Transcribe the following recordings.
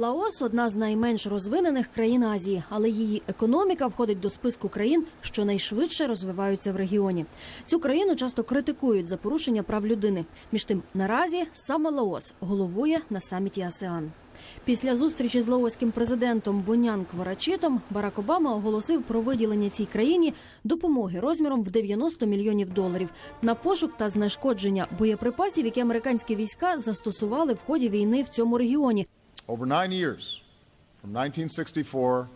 Лаос одна з найменш розвинених країн Азії, але її економіка входить до списку країн, що найшвидше розвиваються в регіоні. Цю країну часто критикують за порушення прав людини. Між тим, наразі саме Лаос головує на саміті АСЕАН. Після зустрічі з лаоським президентом Бонян Кварачитом Барак Обама оголосив про виділення цій країні допомоги розміром в 90 мільйонів доларів на пошук та знешкодження боєприпасів, які американські війська застосували в ході війни в цьому регіоні. Over nine years, from 1964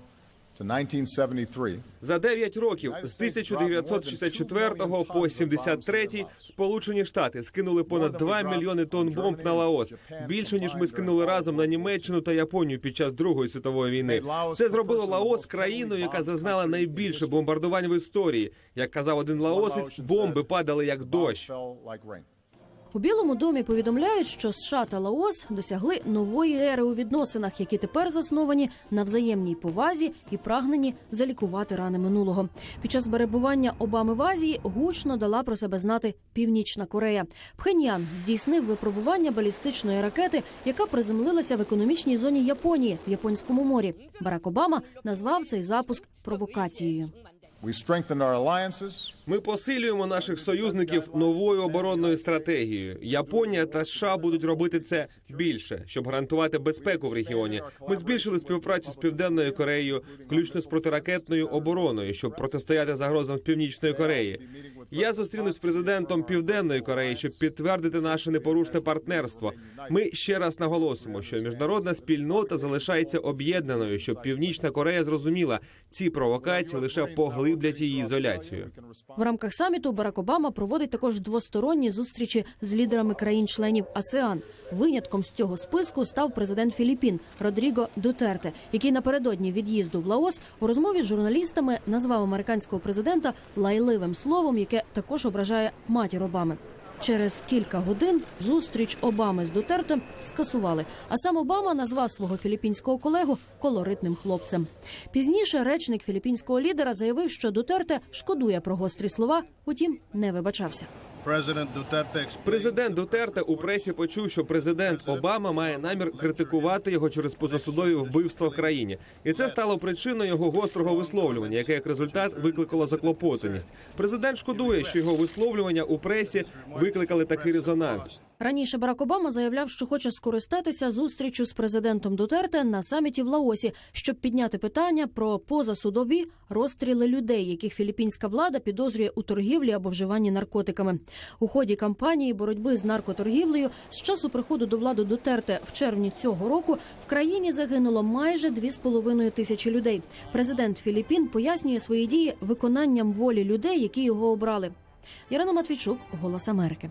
За 9 років з 1964 по 73 Сполучені Штати скинули понад 2 мільйони тонн бомб на Лаос. Більше ніж ми скинули разом на Німеччину та Японію під час Другої світової війни. Це зробило Лаос країною, яка зазнала найбільше бомбардувань в історії. Як казав один лаосець, бомби падали як дощ. У Білому домі повідомляють, що США та Лаос досягли нової ери у відносинах, які тепер засновані на взаємній повазі і прагненні залікувати рани минулого. Під час перебування Обами в Азії гучно дала про себе знати Північна Корея. Пхеньян здійснив випробування балістичної ракети, яка приземлилася в економічній зоні Японії в Японському морі. Барак Обама назвав цей запуск провокацією. Ми посилюємо наших союзників новою оборонною стратегією. Японія та США будуть робити це більше, щоб гарантувати безпеку в регіоні. Ми збільшили співпрацю з південною Кореєю, включно з протиракетною обороною, щоб протистояти загрозам північної Кореї. Я зустрінусь з президентом Південної Кореї, щоб підтвердити наше непорушне партнерство. Ми ще раз наголосимо, що міжнародна спільнота залишається об'єднаною, щоб Північна Корея зрозуміла, ці провокації лише поглиблять її ізоляцію. В рамках саміту Барак Обама проводить також двосторонні зустрічі з лідерами країн-членів АСЕАН. Винятком з цього списку став президент Філіппін Родріго Дутерте, який напередодні від'їзду в Лаос у розмові з журналістами назвав американського президента лайливим словом, яке також ображає матір Обами. Через кілька годин зустріч Обами з Дутертем скасували. А сам Обама назвав свого філіппінського колегу колоритним хлопцем. Пізніше речник філіппінського лідера заявив, що Дутерте шкодує про гострі слова, утім не вибачався. Президент Дутерте у пресі почув, що президент Обама має намір критикувати його через позасудові вбивства в країні, і це стало причиною його гострого висловлювання, яке як результат викликало заклопотаність. Президент шкодує, що його висловлювання у пресі викликали такий резонанс. Раніше Барак Обама заявляв, що хоче скористатися зустрічю з президентом Дутерте на саміті в Лаосі, щоб підняти питання про позасудові розстріли людей, яких філіппінська влада підозрює у торгівлі або вживанні наркотиками. У ході кампанії боротьби з наркоторгівлею з часу приходу до влади Дутерте в червні цього року в країні загинуло майже 2,5 тисячі людей. Президент Філіппін пояснює свої дії виконанням волі людей, які його обрали. Ярина Матвійчук, Голос Америки.